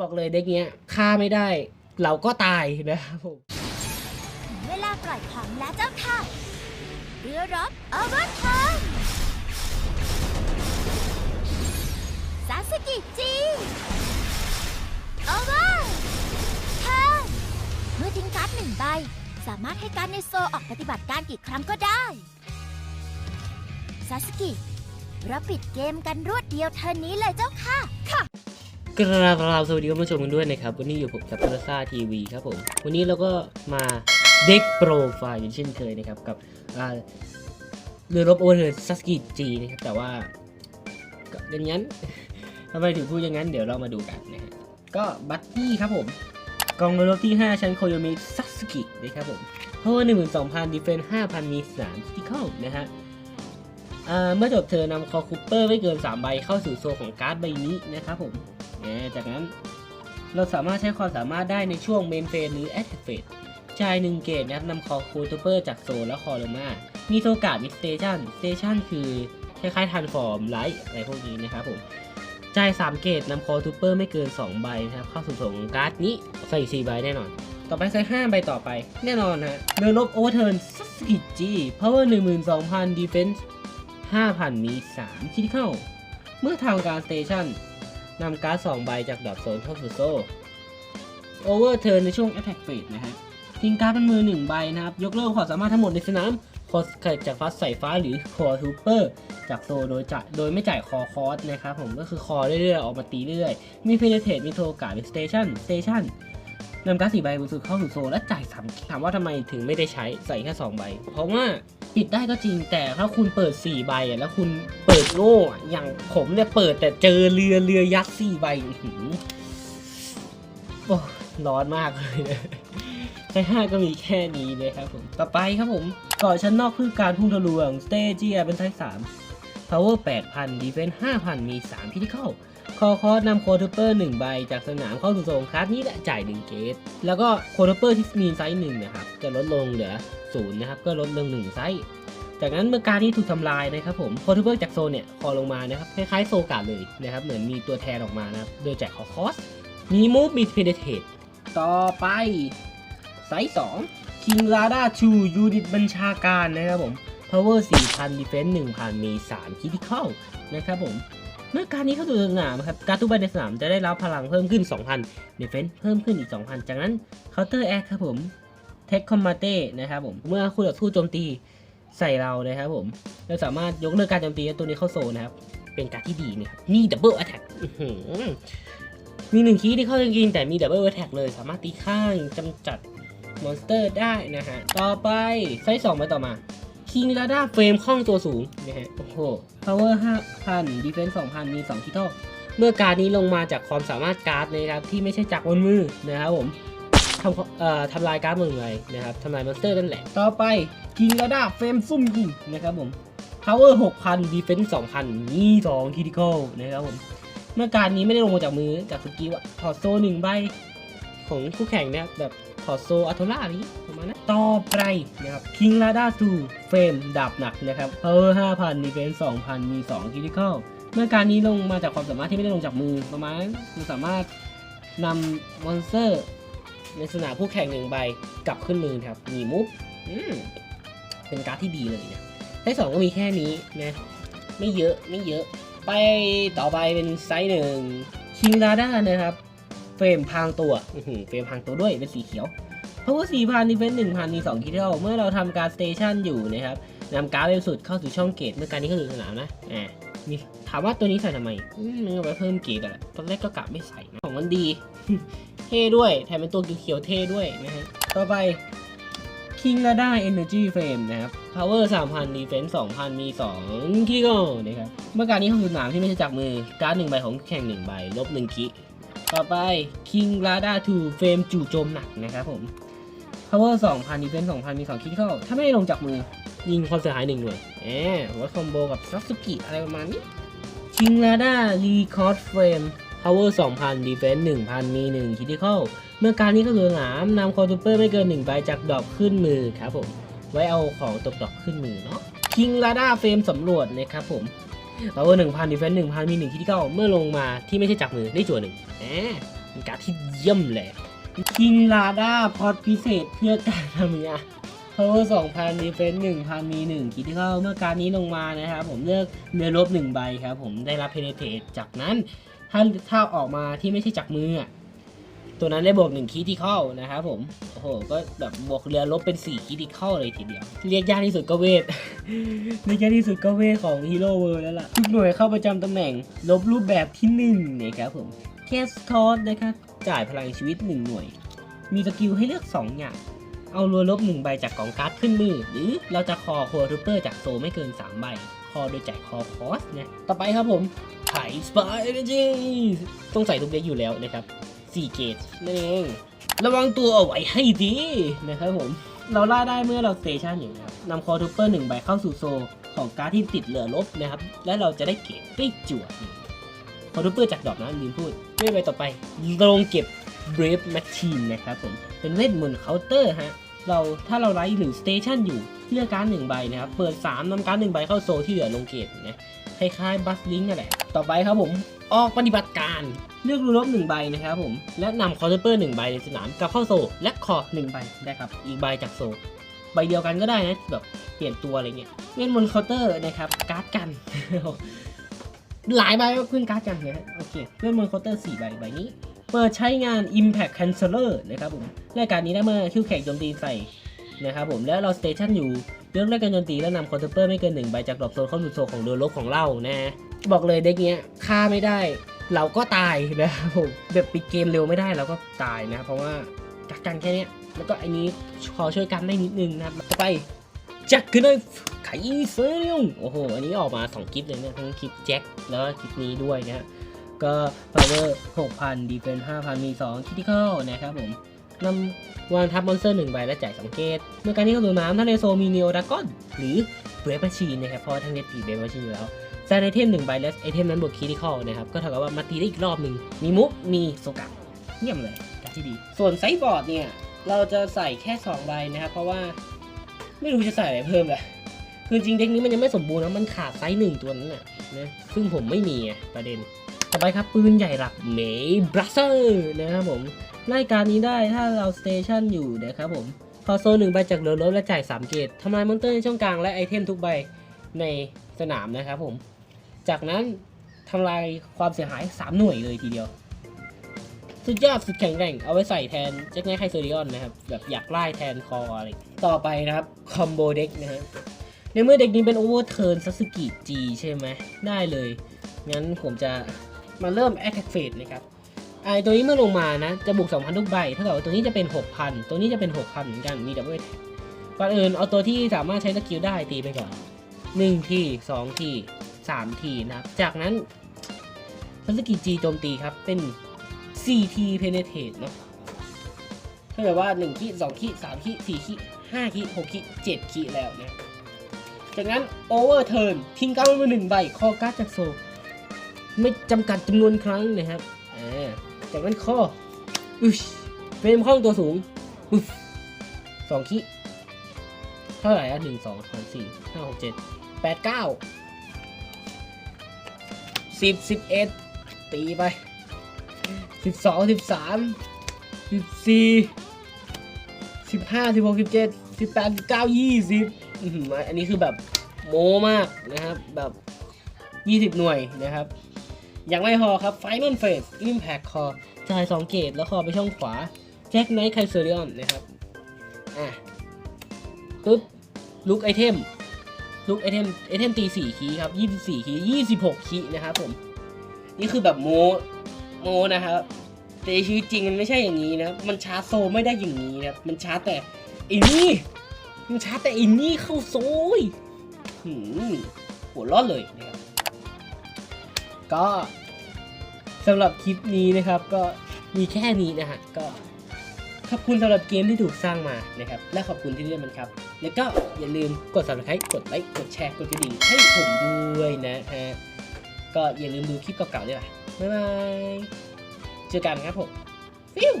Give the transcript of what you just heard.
บอกเลยเด็กเนี้ยฆ่าไม่ได้ เราก็ตายนะครับผมถึงเวลาปล่อยของแล้วเจ้าค่ะ เรือรบอเวอร์ทนซาสกิจีโอเวอร์ทนเมื่อทิ้งการ์ดหนึ่งใบ สามารถให้การดในโซออกปฏิบัติการกี่ครั้งก็ได้ซาสกิเราปิดเกมกันรวดเดียวเท่านี้เลยเจ้าค่ะ ค่ะ กราบสวัสดีคุณผู้ชมกันด้วยนะครับ วันนี้อยู่ผมกับพลซ่าทีวีครับผม วันนี้เราก็มาเด็กโปรไฟล์อย่างเช่นเคยนะครับ กับเรือรบโอเวอร์เทิร์ซัสกิจีนะครับ แต่ว่าก็อย่างนั้นทำไมถึงพูดอย่างนั้น เดี๋ยวเรามาดูกันนะฮะก็บัตตี้ครับผม กองเรือรบที่ 5 ชั้นโคโยมิซัสกินะครับผมเพราะว่า12,000ดีเฟน5,000มี3คิติคอลนะฮะเมื่อจบเธอนำคอคูเปอร์ไม่เกิน 3 ใบเข้าสู่โซของการ์ดใบนี้นะครับผม จากนั้นเราสามารถใช้ความสามารถได้ในช่วงเมนเฟสหรือแอ t เฟสจ่ายหนึ่งเกตนะครับนำคอคูทูเปอร์จากโซและคอลมา มีโซกาดมีสเตชันสเตชันคือคล้ายๆทันฟอร์มไลท์อะไรพวกนี้นะครับผมจ่าย3เกตนำคอทูเปอร์ไม่เกิน 2 ใบนะครับเข้าสู่โซลของการ์ดนี้ใส่4ใบแน่นอน ต่อไปใส่5ใบต่อไป แน่นอนฮะเรือลบโอเวอร์เทิร์นสกิจีพาวเวอร์12,000ดีเฟนส์5,000มี3คิดเข้า เมื่อทำการสเตชัน นำการ์ด2ใบจากดอทโซนเข้าสู่โซ่โอเวอร์เทิร์นในช่วง Attack Phase นะฮะทิ้งการ์ดเป็นมือ 1 ใบนะครับ ยกเลิกความสามารถทั้งหมดในสนามคอสเกิดจากฟัสใส่ฟ้าหรือคอทูเปอร์จากโซโดยจ่ายโดยไม่จ่ายคอคอสนะครับผมก็คือคอเรื่อยๆ ออกมาตีเรื่อย มีเพนเทตมีโทการ์ดมีสเตชันสเตชันนำการ์ดสี่ใบบนสุดเข้าสู่โซและจ่ายสามถามว่าทำไมถึงไม่ได้ใช้ใส่แค่สองใบ เพราะว่า ปิดได้ก็จริงแต่ถ้าคุณเปิด4ใบแล้วคุณเปิดโง่อะอย่างผมเนี่ยเปิดแต่เจอเรือเรือยักษ์4ใบหือโอ้ร้อนมากเลยนะใช้ห้าก็มีแค่นี้เลยครับผมต่อไปครับผมเกาะชั้นนอกคือการพุ่งทะลวงสเตเจียเป็นไทป์3 power 8,000 defense 5,000 มี3พิธีเข้าคอคอสนำโคเทเปอร์ 1 ใบจากสนามเข้าสู่โซนคลาสนี้และจ่าย 1 เกต แล้วก็โคเทเปอร์ที่มีไซส์1นะครับ จะลดลงเหลือ 0นะครับก็ลดลง1ไซส์จากนั้นเมื่อการที่ถูกทำลายนะครับผมโคเทเปอร์จากโซนเนี่ยคอลงมานะครับคล้ายๆโซกาดเลยนะครับเหมือนมีตัวแทนออกมานะครับโดยแจกคอคอสมีมูฟมีเพนเทตต่อไปไซส์2 King Lada 2ยูนิตบัญชาการนะครับผม Power 4,000 Defense 1,000 มี 3 Critical นะครับผม เมื่อการนี้เข้าสู่สนามครับ การทุกใบในสนามจะได้รับพลังเพิ่มขึ้น 2,000 Defense เพิ่มขึ้นอีก 2,000 จากนั้น Counter Act ครับผม Tech Combate นะครับผม เมื่อคู่ต่อสู้โจมตีใส่เรานะครับผม เราสามารถยกเลิกการโจมตีตัวนี้เข้าโซนนะครับ เป็นการที่ดีนะครับ มี Double Attack อื้อหือมีหนึ่งคีย์ที่เข้าจริงแต่มี Double Attack เลย สามารถตีข้างจำจัดมอนสเตอร์ได้นะฮะ ต่อไปไซส์2ไปต่อมาคิงลาด้าเฟรมข้องตัวสูงนะฮะ โอ้โห power 5,000 defense 2,000 มี 2ทิทอลเมื่อการนี้ลงมาจากความสามารถการ์ดนะครับ ที่ไม่ใช่จากบนมือนะครับผม ทำเอ่อทำลายการ์ดมือเลยนะครับทำลายมอนสเตอร์นั่นแหละ ต่อไปคิงลาดาเฟรมซุ่มยิงนะครับผม power 6,000 defense 2,000มี2 critical นะครับผม เมื่อการนี้ไม่ได้ลงมาจากมือจากสกิลอะถอดโซ่หนึ่งใบของคู่แข่งเนะครับแบบถอดโซอัลโทล่านี้ประมาณนั้นต่อไปนะครับ King Lada 2เฟรมดาบหนักนะครับ Power 5,000 Defense 2,000 มี 2 Critical เมื่อการนี้ลงมาจากความสามารถที่ไม่ได้ลงจากมือประมาณคุณสามารถนำมอนสเตอร์ ในสนามผู้แข่งหนึ่งใบกลับขึ้นมือครับมีมุกอืมเป็นการ์ดที่ดีเลยนะไซส์สองก็มีแค่นี้นะไม่เยอะไม่เยอะ ไปต่อไปเป็นไซส์หนึ่งคิงลาด้านะครับ เฟรมพรางตัวอื้อหือเฟรมพรางตัวด้วยเป็นสีเขียวเพราะว่า4,000 defense 1,000มี2คิดเท่าเมื่อเราทำการสเตชันอยู่นะครับนำการ์ดเร็วสุดเข้าสู่ช่องเกตเมื่อการนี้เข้าสู่สนามนะอ่า มีถามว่าตัวนี้ใส่ทำไมมันเอาไปเพิ่มเกตอะแหละตอนแรกก็กะไม่ใส่นะของมันดี เท่ด้วยแถมเป็นตัวเขียวๆเท่ด้วยนะฮะต่อไป King Lada Energy Frame นะครับ Power 3,000 Defense 2,000 มี 2 คิโกนะครับ เมื่อการนี้เข้าสู่สนามที่ไม่ใช่จากมือ การ์ดหนึ่งใบของแข่งหนึ่งใบ ลบ 1 คิ ต่อไป King Lada 2 Frame จู่โจมหนักนะครับผม Power 2,000 Defense 2,000 มี2คิเข้า ถ้าไม่ลงจากมือ ยิงความเสียหายหนึ่งหน่วยแหมหัวคอมโบกับซั s ุกิอะไรประมาณนี้ King Lada Record Frame Power 2,000 Defense 1,000 มี1 Critical เมื่อการนี้เข้าสู่สนามนำคอร์ตูเปอร์ไม่เกิน1ใบจากดอกขึ้นมือครับผม ไว้เอาของตกดอกขึ้นมือเนาะ King Lada Frame สำรวจนะครับผม Power 1,000 Defense 1,000 มี1 Critical เมื่อลงมาที่ไม่ใช่จากมือได้จั่วหนึ่งแหมเป็นการที่เยี่ยมเลย คิงลาด้าพอดพิเศษเพื่อการทำยา power 2,000 defense 1,000 มี 1 คิดที่เข้าเมื่อการนี้ลงมานะครับ ผมเลือกเรือลบ 1 ใบครับ ผมได้รับ penetrate จากนั้น ถ้าถ้าออกมาที่ไม่ใช่จากมือ ตัวนั้นได้บวก 1 คิดที่เข้านะครับผม โอ้โห ก็แบบบวกเรือลบเป็น 4 คิดที่เข้าเลยทีเดียว เรียกยากที่สุดก็เวท เรียกยากที่สุดก็เวทของฮีโร่เวิร์แล้วล่ะทุกหน่วยเข้าประจำตำแหน่ง ลบรูปแบบที่1นะครับผม แคสทอสนะครับ จ่ายพลังชีวิต 1 หน่วย มีสกิลให้เลือก 2 อย่าง เอารัวลบ 1 ใบจากกองการ์ดขึ้นมือ หรือเราจะคอโครูเปอร์จากโซไม่เกิน 3 ใบ คอโดยจ่ายคอคอสนะ ต่อไปครับผมไถ่สปายเอเนจีต้องใส่ทุกเด็กอยู่แล้วนะครับ4เกตนั่นเอง ระวังตัวเอาไว้ให้ดีนะครับผม เราล่าได้เมื่อเราสเตชันอยู่นะครับนำคอทูเปอร์หนึ่งใบเข้าสู่โซของการ์ดที่ติดเหลือลบนะครับ และเราจะได้เก็บได้จั่วคอทูเปอร์จากดอกนะลืมพูด เรื่อยไปต่อไปลงเก็บ Brave Machine นะครับผม เป็นเวทมนต์เคาน์เตอร์ฮะ เราถ้าเราไลท์หนึ่งสเตชันอยู่เลือกการหนึ่งใบนะครับ เปิด 3นำการหนึ่งใบเข้าโซที่เหลือลงเกตนะคล้ายๆบัสลิงนั่นแหละ ต่อไปครับผม ออกปฏิบัติการเลือกรูลบหนึ่งใบนะครับผม และนำคอร์เปอร์หนึ่งใบในสนามกลับเข้าโซ และคอหนึ่งใบได้ครับ อีกใบจากโซ ใบเดียวกันก็ได้นะแบบเปลี่ยนตัวอะไรเงี้ยเล่นบนเคาน์เตอร์นะครับการ์ดกัน หลายใบก็ขึ้นการ์ดกันนะฮะโอเคเล่นบนเคาน์เตอร์สี่ใบใบนี้ เปิดใช้งาน Impact Canceller นะครับผมรายการนี้ได้เมื่อคิวแข่งโจมตีใส่นะครับผมแล้วเราสเตชันอยู่เรื่องแรกการโจมตีแล้วนำคอนเทเปอร์ไม่เกินหนึ่งใบจากดรอปโซนเข้าสู่โซนของเรือลบของเรานะบอกเลยเด็กเนี้ยฆ่าไม่ได้เราก็ตายนะครับผมแบบปิดเกมเร็วไม่ได้เราก็ตายนะเพราะว่ากักกันแค่เนี้ยแล้วก็ไอ้นี้พอช่วยกันได้นิดนึงนะครับต่อไป จักรได้ไขเซริงโอ้โห อันนี้ออกมา 2 คลิปเลยเนะทั้งคลิปแจ็คแล้วก็คลิปนี้ด้วยนะฮะ ก็ power 6,000 defense 5,000 มี 2 critical นะครับผมนำวางทับมอนสเตอร์1ใบและจ่าย2เกตเมื่อการที่เข้าสู่น้ำถ้านในโซมี Neo Dragon หรือ Brave Machine นะครับ เพราะว่าทั้งเน็ตตี Brave Machine อยู่แล้วแซนไอเทม1ใบและไอเทมนั้นบวก critical นะครับ ก็เท่ากับว่ามาตีได้อีกรอบหนึ่งมีมุกมีโซกะเยี่ยมเลยการที่ดี ส่วนไซบอร์ดเนี่ย เราจะใส่แค่ 2 ใบนะครับ เพราะว่า ไม่รู้จะใส่อะไรเพิ่มเลยคือจริงเด็กนี้มันยังไม่สมบูรณ์นะมันขาดไซส์หนึ่งตัวนั้นน่ะนะซึ่งผมไม่มีประเด็น ต่อไปครับปืนใหญ่หลักเมย์บรัสเซอร์นะครับผมรายการนี้ได้ถ้าเราสเตชันอยู่นะครับผมพอโซนหนึ่งใบจากเรือรบและจ่าย 3 เกตทำลายมอนเตอร์ในช่องกลางและไอเทมทุกใบในสนามนะครับผม จากนั้นทำลายความเสียหาย 3 หน่วยเลยทีเดียว สุดยอดสุดแข็งแกร่งเอาไว้ใส่แทนแจ็คไนท์ไคเซอริออนนะครับ แบบอยากไล่แทนคออะไรต่อไปนะครับ คอมโบเด็กนะฮะในเมื่อเด็กนี้เป็นโอเวอร์เทิร์นซัสกิจีใช่ไหมได้เลย งั้นผมจะมาเริ่ม attack phase นะครับไอตัวนี้เมื่อลงมานะจะบุก 2,000 ทุกใบเท่ากับว่าตัวนี้จะเป็น 6,000 ตัวนี้จะเป็น 6,000 เหมือนกันมีดับเบิลก่อนอื่นเอาตัวที่สามารถใช้สกิลได้ตีไปก่อน1ที2ที3ทีนะครับจากนั้นทัสกิจีโจมตีครับเป็น 4 ที penetrate เนาะถ้าเกิดว่า1ที2ที3ที4ที5ที6ที7ทีแล้วนะ จากนั้น overturn ทิ้งการ์ดมาหนึ่งใบ คอการ์ดจากโซ ไม่จำกัดจำนวนครั้งนะครับ จากนั้นข้ออุ๊ยเฟรมข้องตัวสูงอุ๊ยสองขีเท่าไหร่อะหนึ่งสองสามสี่ห้าหกเจ็ดแปดเก้าสิบสิบเอ็ดตีไป สิบสองสิบสามสิบสี่สิบห้าสิบหกสิบเจ็ดสิบแปดสิบเก้ายี่สิบมาอันนี้คือแบบโม้มากนะครับ แบบยี่สิบหน่วยนะครับ ยังไม่พอครับ Final Phase Impact Core จ่าย2เกตแล้วคอไปช่องขวา แจ็คไนท์ไคเซอริออนนะครับ อะปึ๊บลุกไอเทมลุกไอเทมไอเทมตี4คีย์ครับ24คีย์26คีย์นะครับผม นี่คือแบบโม โมนะครับแต่ชีวิตจริงมันไม่ใช่อย่างนี้นะครับมันชาร์จโซไม่ได้อย่างนี้นะครับมันชาร์จแต่ไอ้นี่มันชาร์จแต่ไอ้นี่เข้าโซยหืมหัวเร้อนเลยนะครับก็สำหรับคลิปนี้นะครับก็มีแค่นี้นะฮะก็ขอบคุณสำหรับเกมที่ถูกสร้างมานะครับ และขอบคุณที่เล่นมันครับ แล้วก็อย่าลืมกด subscribe กดไลค์กดแชร์กดกระดิ่งให้ผมด้วยนะฮะ ก็อย่าลืมดูคลิปเก่าๆด้วยล่ะบ๊ายบาย เจอกันครับผมฟิว